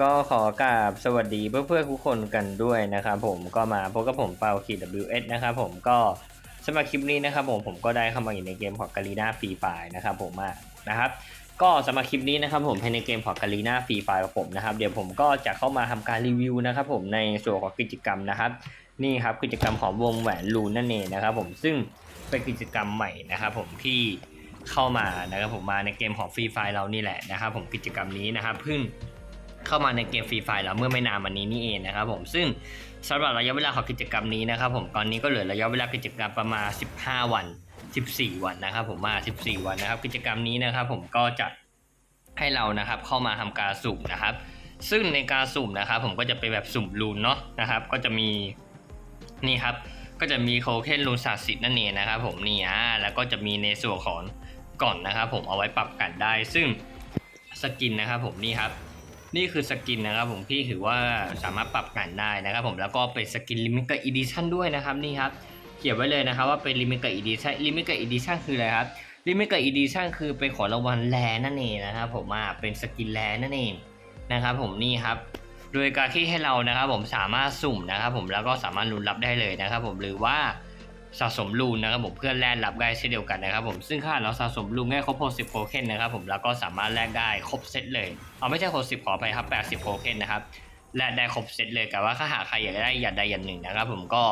ก็ขอกราบสวัสดีเพื่อนๆทุกคนกันด้วยนะครับผมก็มาพบกับผมเปาขีด WS นะครับผมก็สำหรับคลิปนี้นะครับผมผมก็ได้เข้ามาอยู่ในเกมของกาลีนาฟรีไฟนะครับผมอะนะครับก็สำหรับคลิปนี้นะครับผมภายในเกมของกาลีนาฟรีไฟของผมนะครับเดี๋ยวผมก็จะเข้ามาทำการรีวิวนะครับผมในส่วนของกิจกรรมนะครับนี่ครับกิจกรรมของวงแหวนลูนนั่นเองนะครับผมซึ่งเป็นกิจกรรมใหม่นะครับผมที่เข้ามานะครับผมมาในเกมของฟรีไฟเรานี่แหละนะครับผมกิจกรรมนี้นะครับเพิ่ง เข้ามาในเกมฟรีไฟเราเมื่อไม่นานมานี้นี่เองนะครับผมซึ่งสำหรับระยะเวลาของกิจกรรมนี้นะครับผมตอนนี้ก็เหลือระยะเวลากิจกรรมประมาณ 15 วัน 14 วันนะครับผมมา 14 วันนะครับ กิจกรรมนี้นะครับผมก็จะให้เรานะครับเข้ามาทำการสุ่มนะครับ ซึ่งในการสุ่มนะครับผมก็จะเป็นแบบสุ่มลูนเนาะนะครับ ก็จะมีนี่ครับก็จะมีโคเคนลูนศักดิ์สิทธิ์นั่นเองนะครับผมนี่อ่าแล้วก็จะมีในส่วนของก่อนนะครับผมเอาไว้ปรับกันได้ ซึ่งสกินนะครับผมนี่ครับ นี่คือสกินนะครับผมที่ถือว่าสามารถปรับกันได้นะครับผมแล้วก็เป็นสกินลิมิเต็ดอีดิชั่นด้วยนะครับนี่ครับเขียนไว้เลยนะครับว่าเป็นลิมิเต็ดอีดิชั่นลิมิเต็ดอีดิชั่นคืออะไรครับลิมิเต็ดอีดิชั่นคือเป็นของรางวัลแลนั่นเองนะครับผมอ่าเป็นสกินแลนั่นเองนะครับผมนี่ครับโดยการที่ให้เรานะครับผมสามารถสุ่มนะครับผมแล้วก็สามารถลุ้นรับได้เลยนะครับผมหรือว่า สะสมลูนนะครับผมเพื่อแลกรับได้เช่นเดียวกันนะครับผมซึ่งถ้าเราสะสมลูนได้ครบ 60โทเค็นนะครับผมแล้วก็สามารถแลกได้ครบเซตเลยเอาไม่ใช่ 60 ขอไปครับ 80โทเค็นนะครับแลกได้ครบเซตเลยแต่ว่าถ้าหากใครอยากได้อย่างใดอย่างหนึ่งนะครับผมก็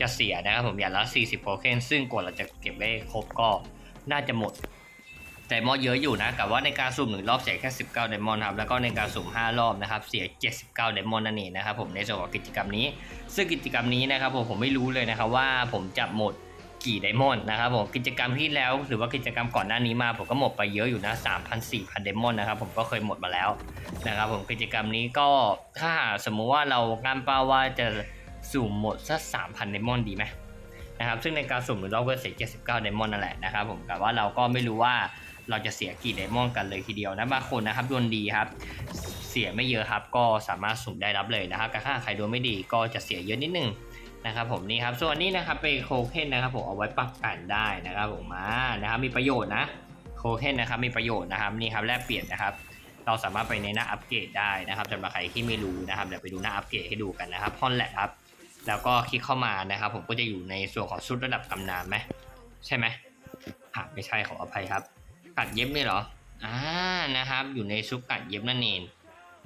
จะเสียนะครับผมอย่างละ 40โทเค็นซึ่งกว่าเราจะเก็บได้ครบก็น่าจะหมด ไดมอนด์เยอะอยู่นะแต่ว่าในการสุ่มหนึ่งรอบเสียแค่ 19ไดมอนด์ครับแล้วก็ในการสุ่ม 5 รอบนะครับเสีย 79ไดมอนด์นั่นเองนะครับผมในส่วนของกิจกรรมนี้ ซึ่งกิจกรรมนี้นะครับผมผมไม่รู้เลยนะครับว่าผมจะหมดกี่ไดมอนด์นะครับผมกิจกรรมที่แล้วหรือว่ากิจกรรมก่อนหน้านี้มา ผมก็หมดไปเยอะอยู่นะ3,000 4 0 0ไดมอนด์นะครับผมก็เคยหมดมาแล้วนะครับผมกิจกรรมนี้ก็ถ้าสมมุติว่าเราตั้งเป้าว่าจะสุ่มหมดสัก3,000ไดมอนด์ดีไหมนะครับซึ่งในการสุ่มหนึ่งรอบก็เสีย79ไดมอนด์นั่นแหละนะครับผมแต่ว่าเราก็ไม่รู้ว่า เราจะเสียกี่ไดมอนด์กันเลยทีเดียวนะบางคนนะครับดวงดีครับ เสียไม่เยอะครับก็สามารถสุ่มได้รับเลยนะครับแต่ถ้าใครดวงไม่ดีก็จะเสียเยอะนิดนึงนะครับผมนี่ครับส่วนนี้นะครับเป็นโคเคนนะครับผมเอาไว้ปรับกันได้นะครับผมมานะครับมีประโยชน์นะโคเคนนะครับมีประโยชน์นะครับนี่ครับแลกเปลี่ยนนะครับ เราสามารถไปในหน้าอัปเกรดได้นะครับสำหรับใครที่ไม่รู้นะครับเดี๋ยวไปดูหน้าอัปเกรดให้ดูกันนะครับฮอนแหละครับแล้วก็คลิกเข้ามานะครับ ผมก็จะอยู่ในส่วนของชุดระดับตำนานไหมใช่ไหมอะไม่ใช่ขออภัยครับ กัดเย็บนี่เหรออ่านะครับ อยู่ในซุปกัดเย็บนั่นเอง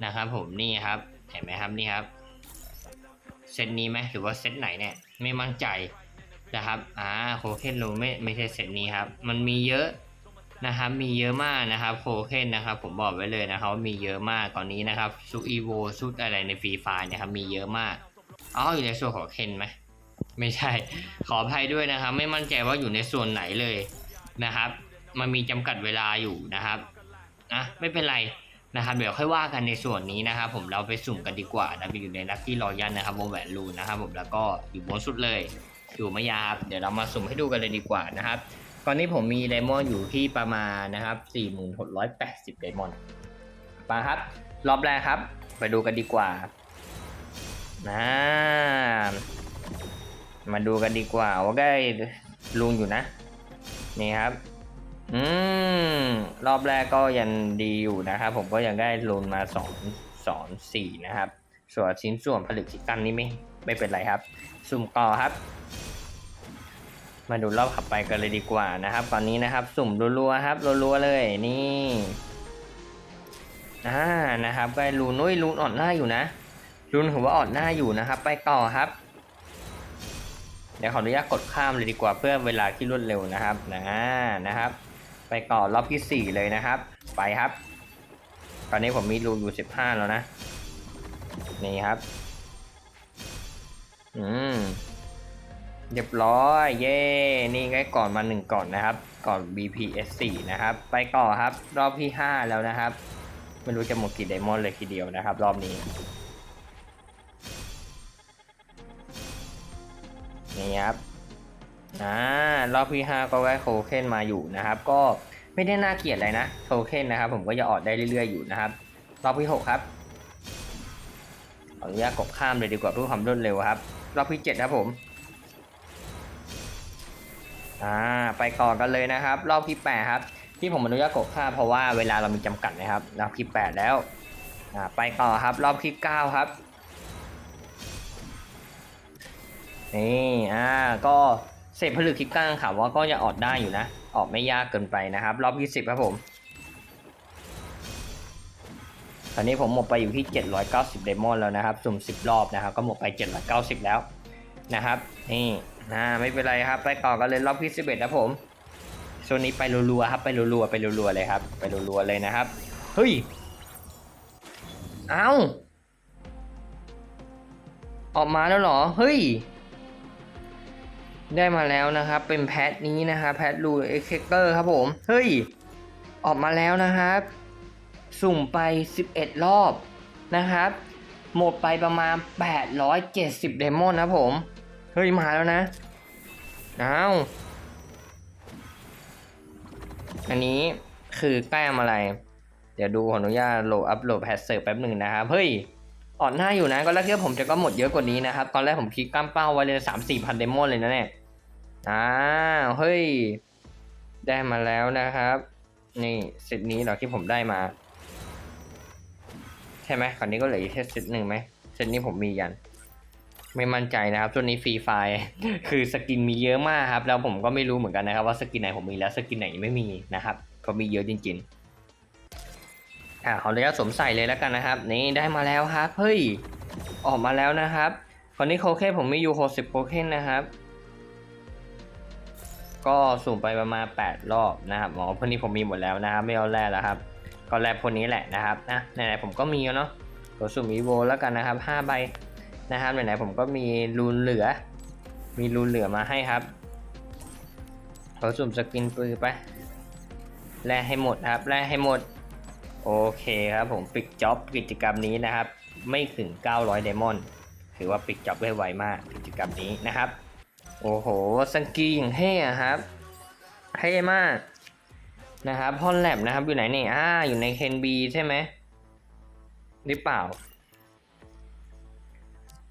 นะครับ ผมนี่ครับเห็นไหมครับนี่ครับเซตนี้ไหมหรือว่าเซตไหนเนี่ยไม่มั่นใจนะครับอ่าโคเคนรูไม่ไม่ใช่เซตนี้ครับ มันมีเยอะนะครับมีเยอะมากนะครับโคเคนนะครับ ผมบอกไว้เลยนะครับว่ามีเยอะมากตอนนี้นะครับซุอีโวซุดอะไรในฟรีไฟนะครับมีเยอะมากอ๋ออยู่ในส่วนของเคนไหมไม่ใช่ ขออภัยด้วยนะครับ ไม่มั่นใจว่าอยู่ในส่วนไหนเลยนะครับ มันมีจำกัดเวลาอยู่นะครับนะไม่เป็นไรนะครับเดี๋ยวค่อยว่ากันในส่วนนี้นะครับ ผมเราไปสุ่มกันดีกว่านะไปอยู่ในลัคกี้รอยันนะครับวงแหวนรูนนะครับผมแล้วก็อยู่บนสุดเลยอยู่ไม่ยากครับเดี๋ยวเรามาสุ่มให้ดูกันเลยดีกว่านะครับตอนนี้ผมมีไดมอนด์อยู่ที่ประมาณนะครับ4680ไดมอนด์มาครับ รอบแรกครับ ไปดูกันดีกว่านะมาดูกันดีกว่าว่าได้ลุงอยู่นะ นี่ครับ อืม รอบแรกก็ยังดีอยู่นะครับ ผมก็ยังได้ลูนมาสองสองสี่นะครับ ส่วนชิ้นส่วนผลิตชิกันนี่ไม่ไม่เป็นไรครับ สุ่มต่อครับ มาดูรอบขับไปกันเลยดีกว่านะครับ ตอนนี้นะครับ สุ่มรัวๆครับรัวๆเลยนี่อ่านะครับก็ลูนนุ้ยลูนอ่อนหน้าอยู่นะลูนถือว่าอ่อนหน้าอยู่นะครับ ไปต่อครับเดี๋ยวขออนุญาตกดข้ามเลยดีกว่าเพื่อเวลาที่รวดเร็วนะครับนะนะครับ ไปต่อรอบที่สี่เลยนะครับ ไปครับ ตอนนี้ผมมีรูอยู่สิบห้าแล้วนะ นี่ครับ อืมเรียบร้อย เย่นี่ก็ก่อนมาหนึ่งก่อนนะครับ ก่อน BPS 4 นะครับ ไปต่อครับ รอบที่ห้าแล้วนะครับ ไม่รู้จะหมดกี่ไดมอนด์เลยทีเดียวนะครับ รอบนี้ นี่ครับ อ่ารอบที่5ก็ได้โทเค็นมาอยู่นะครับ ก็ไม่ได้น่าเกลียดอะไรนะโทเค็นนะครับ ผมก็จะออดได้เรื่อยๆอยู่นะครับ รอบที่6ครับขออนุญาตกดข้ามเลยดีกว่าเพื่อความรวดเร็วครับ รอบที่7ครับผมอ่าไปต่อกันเลยนะครับ รอบที่8ครับ ที่ผมอนุญาตกดข้ามเพราะว่าเวลาเรามีจำกัดนะครับ รอบที่8แล้วอ่าไปต่อครับ รอบที่เก้าครับนี่อ่าก็ เศษผลึกคลิปกลางค่ะว่าก็จะออกได้อยู่นะ ออกไม่ยากเกินไปนะครับ รอบที่สิบครับผม ตอนนี้ผมหมดไปอยู่ที่ 790เดมอนแล้วนะครับ สุ่ม 10 รอบนะครับ ก็หมดไป 790 แล้วนะครับ นี่นะไม่เป็นไรครับ ไปต่อกันเลยรอบที่11นะผมโซนนี้ไปรัวๆครับ ไปรัวๆไปรัวๆเลยครับ ไปรัวๆเลยนะครับ เฮ้ย เอ้าออกมาแล้วเหรอ เฮ้ย ได้มาแล้วนะครับ เป็นแพทนี้นะครับแพทรูเอ็กเตอร์ครับผม เฮ้ย ออกมาแล้วนะครับ สุ่มไป 11 รอบนะครับ หมดไปประมาณ 870 เดมอนนะผม เฮ้ย มาแล้วนะอ้าวอันนี้คือแต้มอะไร เดี๋ยวดูขออนุญาตโหลดอัพโหลดแพทเสิร์ฟแป๊บหนึ่งนะครับ เฮ้ย อ่อนหน้าอยู่นะก็แรกที่ผมจะก็หมดเยอะกว่านี้นะครับ ตอนแรกผมคิดกล้ามเป้าไว้เลยสามสี่พันเดมอนเลยนะเนี่ยอ้าเฮ้ย ได้มาแล้วนะครับ นี่เซตนี้เหรอที่ผมได้มา ใช่ไหมคราวนี้ก็เหลืออีกแค่เซตหนึ่งไหมเซตนี้ผมมียัน ไม่มั่นใจนะครับช่วงนี้ฟรีไฟคือสกินมีเยอะมากครับ แล้วผมก็ไม่รู้เหมือนกันนะครับ ว่าสกินไหนผมมีแล้วสกินไหนไม่มีนะครับเพรามีเยอะจริง ๆ อ่าขออนุญาตสวมใส่เลยแล้วกันนะครับ นี่ได้มาแล้วครับเฮ้ยออกมาแล้วนะครับคราวนี้โคเคนผมมีอยู่60โคเคนนะครับ ก็สุ่มไปประมาณ 8 รอบนะครับอ๋อพวกนี้ผมมีหมดแล้วนะครับ ไม่เอาแร่แล้วครับ ก็แร่พวกนี้แหละนะครับนะไหนๆผมก็มีเนาะตัวสุ่มอีโวแล้วกันนะครับ5ใบนะครับไหนๆผมก็มีรูนเหลือ มีรูนเหลือมาให้ครับเขอสุ่มสกินปืนไปแร่ให้หมดครับแร่ให้หมด โอเคครับผมปิดจ็อบกิจกรรมนี้นะครับ ไม่ถึง 900เดมอนถือว่าปิดจ็อบได้ไวมากกิจกรรมนี้นะครับ โอ้โหสังกีอย่างเท่อะครับเท่มากนะครับฮอนแลบนะครับอยู่ไหนเนี่ยอ่าอยู่ในเคนบีใช่ไหมหรือเปล่า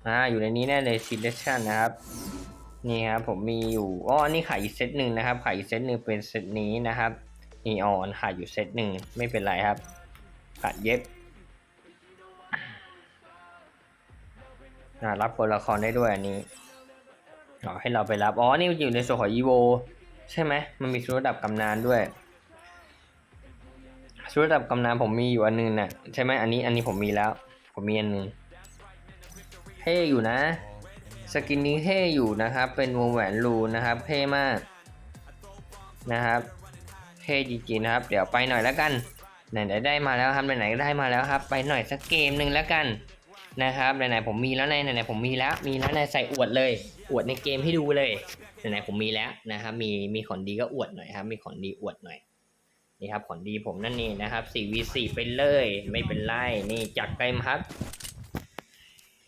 อ่าอยู่ในนี้แน่เลย selection นะครับนี่ครับผมมีอยู่อ๋อนนี้ขายอีกเซตหนึ่งนะครับขายอีกเซตหนึ่งเป็นเซตนี้นะครับนีออนขายอยู่เซตหนึ่งไม่เป็นไรครับ ขาดเย็บรับตัวละครได้ด้วยอันนี้อ๋อให้เราไปรับ อ๋อ นี่อยู่ในส่วนของอีโวใช่ไหม มันมีชุดระดับกำนานด้วย ชุดระดับกำนานผมมีอยู่อันนึงน่ะใช่ไหมอันนี้อันนี้ผมมีแล้ว ผมมีอันนึงเท่อยู่นะ สกินนี้เท่อยู่นะครับ เป็นวงแหวนรูนะครับเท่มากนะครับ เท่จริงๆนะครับ เดี๋ยวไปหน่อยแล้วกัน ไหนๆได้มาแล้วครับไหนๆก็ได้มาแล้วครับ ไปหน่อยสักเกมหนึ่งแล้วกันนะครับไหนๆผมมีแล้วในไหนๆผมมีแล้วมีแล้วในใส่อวดเลย อวดในเกมให้ดูเลยไหนๆผมมีแล้วนะครับ มีมีของดีก็อวดหน่อยครับ มีของดีอวดหน่อยนี่ครับของดีผมนั่นนี่นะครับ 4v4 ไปเลย ไม่เป็นไรนี่จัดเต็มครับ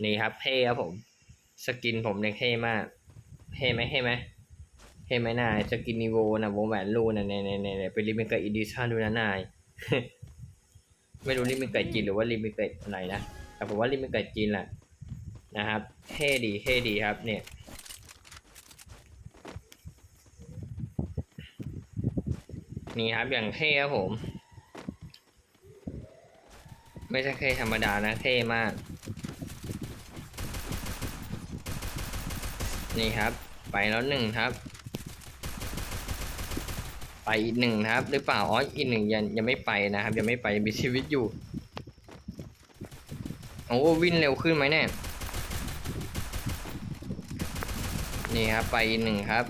นี่ครับเท่ครับผม สกินผมเนี่ยเท่มากเท่ไหมเท่ไหมเท่ไหมนายสกินนิโวนะวงแหวนรูนะเนี่ยเนี่ยเนี่ยเป็นลิมิเกตอีดิชั่นดูนะนาย ไม่รู้ลิมิเกตจีนหรือว่าลิมิเกตอะไรนะ แต่ผมว่าลิมิเกตจีนแหละนะครับเท่ดีเท่ดีครับเนี่ยนี่ครับอย่างเท่ครับผม ไม่ใช่เท่ธรรมดานะเท่มาก นี่ครับ ไปแล้วหนึ่งครับ ไปอีกหนึ่งครับ หรือเปล่าอ๋ออีกหนึ่งยังยังไม่ไปนะครับ ยังไม่ไปยังมีชีวิตอยู่โอ้วิ่งเร็วขึ้นไหมเนี่ยนี่ครับไปอีกหนึ่งครับ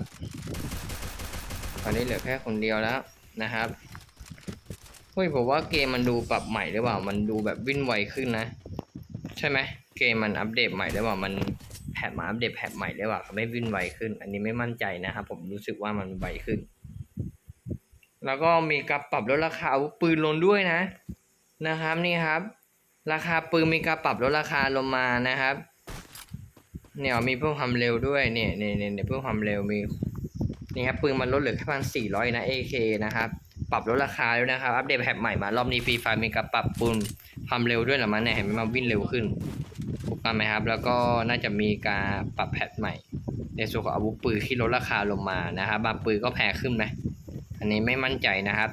ตอนนี้เหลือแค่คนเดียวแล้วนะครับเฮ้ยผมว่าเกมมันดูปรับใหม่หรือเปล่า มันดูแบบวิ่งไวขึ้นนะ ใช่ไหมเกมมันอัปเดตใหม่หรือเปล่ามันแพทมาอัปเดตแพทใหม่ได้ว่าเขาไม่วิ่งไวขึ้น อันนี้ไม่มั่นใจนะครับผมรู้สึกว่ามันไวขึ้น แล้วก็มีการปรับลดราคาอาวุธปืนลงด้วยนะนะครับนี่ครับ ราคาปืนมีการปรับลดราคาลงมานะครับเนี่ยมีเพิ่มความเร็วด้วยเนี่ยเนี่ยเนี่ยเพิ่มความเร็วมีนี่ครับปืนมันลดเหลือแค่พันสี่ร้อยนะ AK นะครับปรับลดราคาแล้วนะครับอัปเดตแพทใหม่มารอบนี้ฟรีไฟมีการปรับปืนความเร็วด้วยหรือมันเนี่ยเห็นไหมมันวิ่งเร็วขึ้นถูกต้องไหมครับ แล้วก็น่าจะมีการปรับแพทใหม่ ในส่วนของอาวุธปืนที่ลดราคาลงมานะครับบางปืนก็แพงขึ้นไหม อันนี้ไม่มั่นใจนะครับ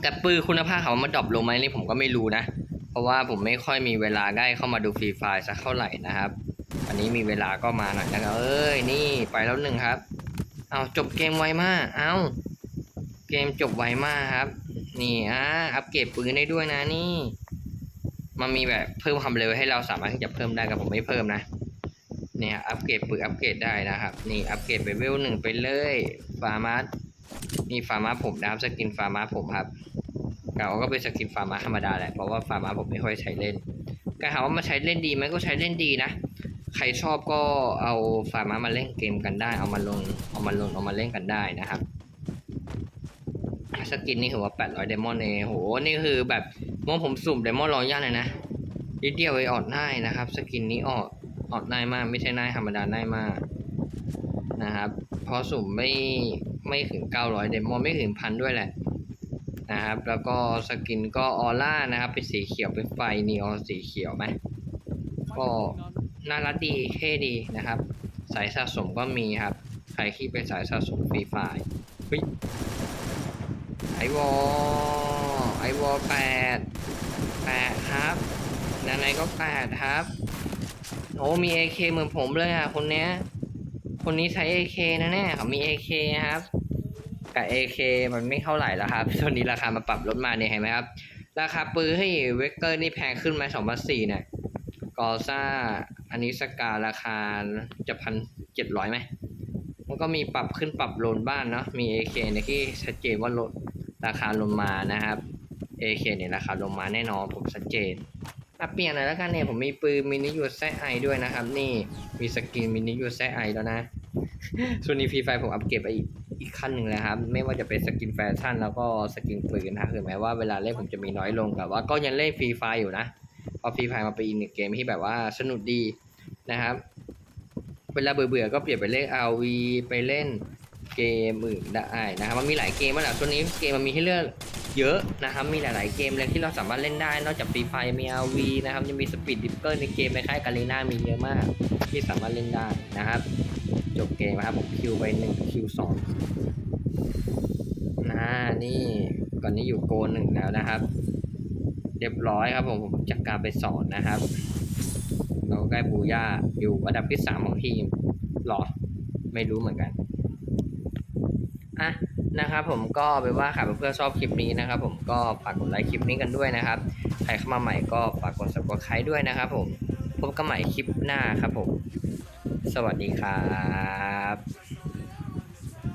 แต่ปืนคุณภาพเขามันดรอปลงไหมนี่ผมก็ไม่รู้นะ เพราะว่าผมไม่ค่อยมีเวลาได้เข้ามาดูฟรีไฟล์สักเท่าไหร่นะครับ อันนี้มีเวลาก็มาหน่อยนะครับ เอ้ยนี่ไปแล้วหนึ่งครับ เอาจบเกมไวมาก เอาเกมจบไวมากครับ นี่อะอัปเกรดปืนได้ด้วยนะนี่ มันมีแบบเพิ่มความเร็วให้เราสามารถที่จะเพิ่มได้กับผมไม่เพิ่มนะเนี่ยอัปเกรดปืนอัปเกรดได้นะครับ นี่อัปเกรดไปเวลหนึ่งไปเลยฟาร์มาส นี่ฟาร์มาผมนะครับสกินฟาร์มาผมครับเราก็เป็นสกินฟาร์มาธรรมดาแหละเพราะว่าฟาร์มาผมไม่ค่อยใช้เล่นก็ถามว่ามาใช้เล่นดีไหมก็ใช้เล่นดีนะใครชอบก็เอาฟาร์มามาเล่นเกมกันได้ เอามาลงเอามาลงเอามาเล่นกันได้นะครับสกินนี่ถือว่า 800เดมอนเองโห นี่คือแบบมองผมสุ่มเดมอนรอยย่าเลยนะนิดเดียวไปออดง่ายนะครับ สกินนี้ออดออดง่ายมาก ไม่ใช่ง่ายธรรมดาง่ายมากนะครับ เพราะสุ่มไม่ไม่ถึง 900 เดมอนไม่ถึงพันด้วยแหละนะครับ แล้วก็สกินก็ออร่านะครับ เป็นสีเขียวเป็นไฟนีออนสีเขียวไหมก็น่ารักดีเท่ดีนะครับ สายสะสมก็มีครับ ใครที่เป็นสายสะสมฟรีไฟล์เฮ้ยไอวอไอวอแปดแปดครับนาไหนก็แปดครับโอ้มี AK เหมือนผมเลยอะคนเนี้ย คนนี้ใช้ AK นะเนี่ยเขามี AK ครับ กับ AK มันไม่เท่าไหร่แล้วครับตอนนี้ราคามาปรับลดมาเนี่ยเห็นไหมครับ ราคาปืนให้เวกเตอร์นี่แพงขึ้นมาสองพันสี่เนี่ยกอซ่า อันนี้สการาคาจะพันเจ็ดร้อยไหม มันก็มีปรับขึ้นปรับลงบ้างเนาะ มี AK เนี่ยที่ชัดเจนว่าลดราคาลงมานะครับ AK เนี่ยราคาลงมาแน่นอนผมชัดเจน อะเปลี่ยนหน่อยแล้วกันเนี่ยผมมีปืนมินิยูแซไอด้วยนะครับ นี่มีสกินมินิยูแซไอแล้วนะส่วนนี้ฟรีไฟผมอัปเกรดไปอีกอีกขั้นหนึ่งแล้วครับ ไม่ว่าจะเป็นสกินแฟชั่นแล้วก็สกินปืนนะถึงแม้ว่าเวลาเล่นผมจะมีน้อยลงแต่ว่าก็ยังเล่นฟรีไฟอยู่นะเพราะฟรีไฟมาเป็นอีกหนึ่งเกมที่แบบว่าสนุกดีนะครับ เวลาเบื่อๆก็เปลี่ยนไปเล่น RV ไปเล่นเกมอื่นได้นะครับมันมีหลายเกมมากแหละช่วงนี้เกมมันมีให้เลือก เยอะนะครับมีหลาย ๆ เกมเลยที่เราสามารถเล่นได้ นอกจากฟรีไฟมี RV นะครับยังมีสปีดดิปเปอร์ในเกมในค่ายกาเลีนามีเยอะมาก ที่สามารถเล่นได้นะครับ จบเกมนะครับผมคิวไปหนึ่งคิวสองนะนี่ก่อนนี้อยู่โกนหนึ่งแล้วนะครับ เรียบร้อยครับผมผมจัดการไปสอนนะครับ เราใกล้บูย่าอยู่อันดับที่สามของทีมหรอ ไม่รู้เหมือนกันอะ นะครับผมก็ไปนว่าค่ะเพื่อนชอบคลิปนี้นะครับ ผมก็ฝากกดไลค์คลิปนี้กันด้วยนะครับ ใครเข้ามาใหม่ก็ฝากกด subscribe ด้วยนะครับ ผมพบกันใหม่คลิปหน้าครับผม สวัสดีครับ